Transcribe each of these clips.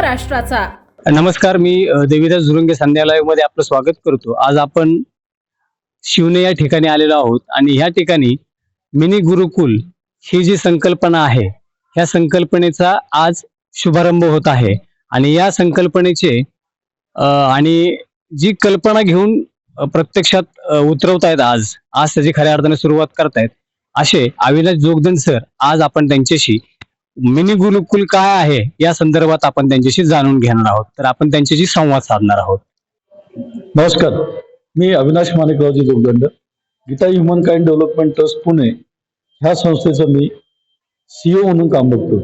राष्ट्राचा नमस्कार मी देवीदास झुरुंगे संध्यालयामध्ये आपलं स्वागत करतो. आज आपण शिवने या ठिकाणी आलेलो आहोत आणि ह्या ठिकाणी मिनी गुरुकुल ही जी संकल्पना आहे ह्या संकल्पनेचा आज शुभारंभ होत आहे. आणि या संकल्पनेचे आणि जी कल्पना घेऊन प्रत्यक्षात उतरवतायत आज आज त्याची खऱ्या अर्थाने सुरुवात करतायत असे अविनाश जोगदन सर आज आपण त्यांच्याशी मिनी गुरुकुल काय आहे या संदर्भात आपण त्यांच्याशी जाणून घेणार आहोत. तर आपण त्यांच्याशी संवाद साधणार आहोत. नमस्कार. मी Avinash Manikraoji Jogdand. Gita human kind development trust Pune. ह्या संस्थेचं मी सीईओ म्हणून काम बघतो.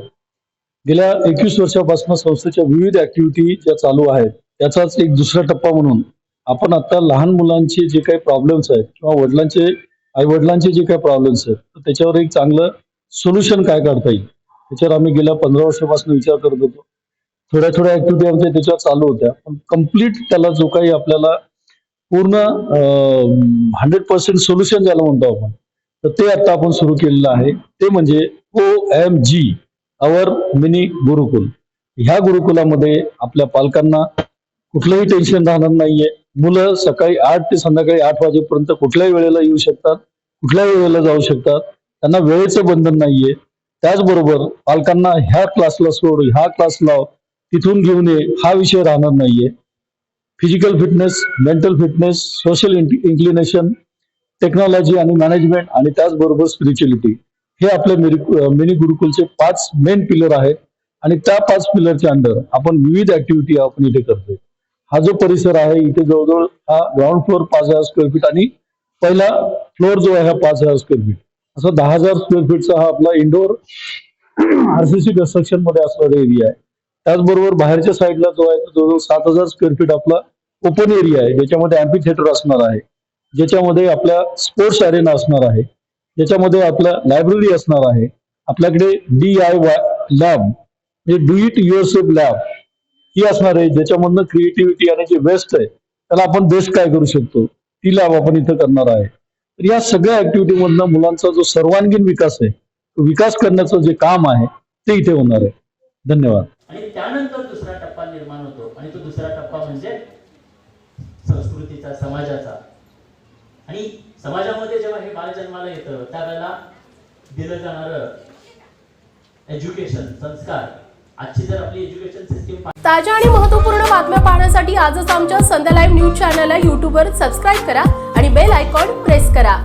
गेल्या एकवीस वर्षापासून संस्थेच्या विविध ऍक्टिव्हिटी ज्या चालू आहेत त्याचाच एक दुसरा टप्पा म्हणून आपण आता लहान मुलांचे जे काही प्रॉब्लेम्स आहेत किंवा वडिलांचे आई वडिलांचे जे काही प्रॉब्लेम्स आहेत तर त्याच्यावर एक चांगलं सोल्युशन काय काढता येईल? त्याच्यावर आम्ही गेल्या पंधरा वर्षापासून विचार करत होतो. थोड्या थोड्या ऍक्टिव्हिटी आमच्या त्याच्यावर चालू होत्या. पण कंप्लीट त्याला जो काही आपल्याला पूर्ण हंड्रेड पर्सेंट सोल्युशन ज्याला म्हणतो आपण तर ते आता आपण सुरू केलेलं आहे. ते म्हणजे O M G our mini gurukul. ह्या गुरुकुलामध्ये आपल्या पालकांना कुठलंही टेन्शन राहणार नाहीये. मुलं सकाळी आठ ते संध्याकाळी आठ वाजेपर्यंत कुठल्याही वेळेला येऊ शकतात कुठल्याही वेळेला जाऊ शकतात. त्यांना वेळेचं बंधन नाहीये. त्याचबरोबर पालकांना ह्या क्लासला सोड ह्या क्लास लाव तिथून घेऊन ये हा विषय राहणार नाहीये. Physical fitness mental fitness social inclination technology आणि मॅनेजमेंट आणि त्याचबरोबर स्पिरिच्युअलिटी हे आपल्या मिनी गुरुकुलचे पाच मेन पिलर आहेत. आणि त्या पाच पिलरच्या अंडर आपण विविध ऍक्टिव्हिटी आपण इथे करतोय. हा जो परिसर आहे इथे जवळजवळ हा ग्राउंड फ्लोअर पाच हजार स्क्वेअर फीट आणि पहिला फ्लोअर जो आहे हा पाच हजार स्क्वेअर फीट असं दहा हजार स्क्वेअर फीटचा हा आपला इंडोर आरसीसी कन्स्ट्रक्शनमध्ये असणारा एरिया आहे. त्याचबरोबर बाहेरच्या साईडला जो आहे तो जवळजवळ सात हजार स्क्वेअर फीट आपला ओपन एरिया आहे ज्याच्यामध्ये अँपी थिएटर असणार आहे ज्याच्यामध्ये आपल्या स्पोर्ट्स अरेना असणार आहे ज्याच्यामध्ये आपल्या लायब्ररी असणार आहे आपल्याकडे डी आय वाय लॅब म्हणजे do it your safe lab ही असणार आहे ज्याच्यामधनं क्रिएटिव्हिटी आणि जे वेस्ट आहे त्याला आपण बेस्ट काय करू शकतो? ती लॅब आपण इथं करणार आहे. तर या सगळ्या ऍक्टिव्हिटी मधनं मुलांचा जो सर्वांगीण विकास आहे तो विकास करण्याचं जे काम आहे ते इथे होणार आहे. धन्यवाद. आणि त्यानंतर दुसरा टप्पा निर्माण होतो. आणि तो दुसरा टप्पा म्हणजे संस्कृतीचा समाजाचा. आणि समाजामध्ये जेव्हा हे बाळ जन्माला येतं त्यावेळेला दिलं जाणारं एज्युकेशन संस्कार आजची जर आपली एज्युकेशन सिस्टीम ताज्या आणि महत्त्वपूर्ण बातम्या पाहण्यासाठी आजच आमच्या संध्या लाईव्ह न्यूज चॅनलला यूट्यूबवर सबस्क्राईब करा. आणि बेल आयकॉन प्रेस करा.